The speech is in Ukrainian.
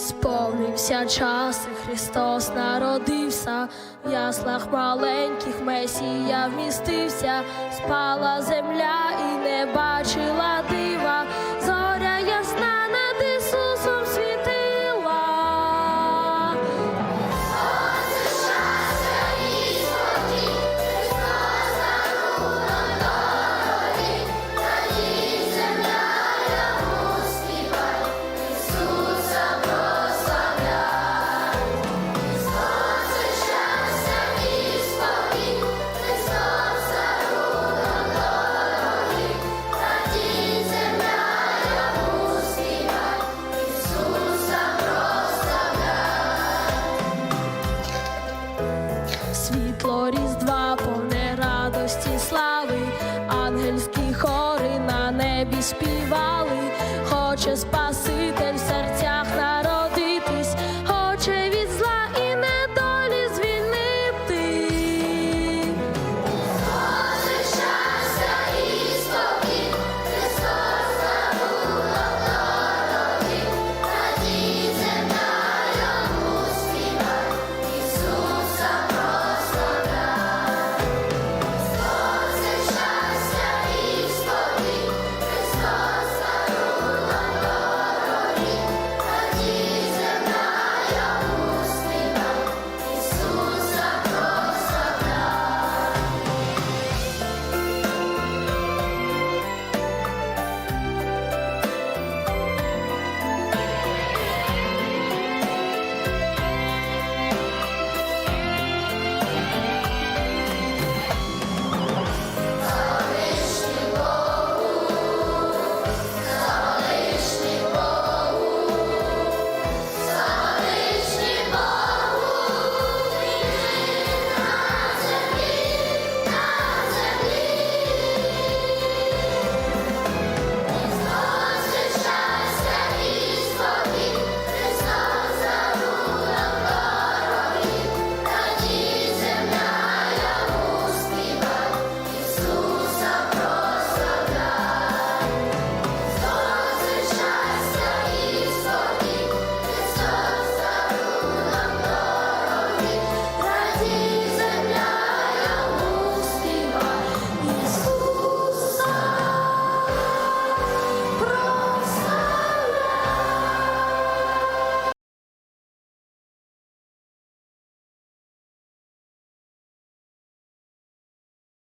Сповнився час, і Христос народився, в яслах маленьких Месія вмістився, спала земля і не бачила дива, ангельські хори на небі співали, хоче Спаситель в серці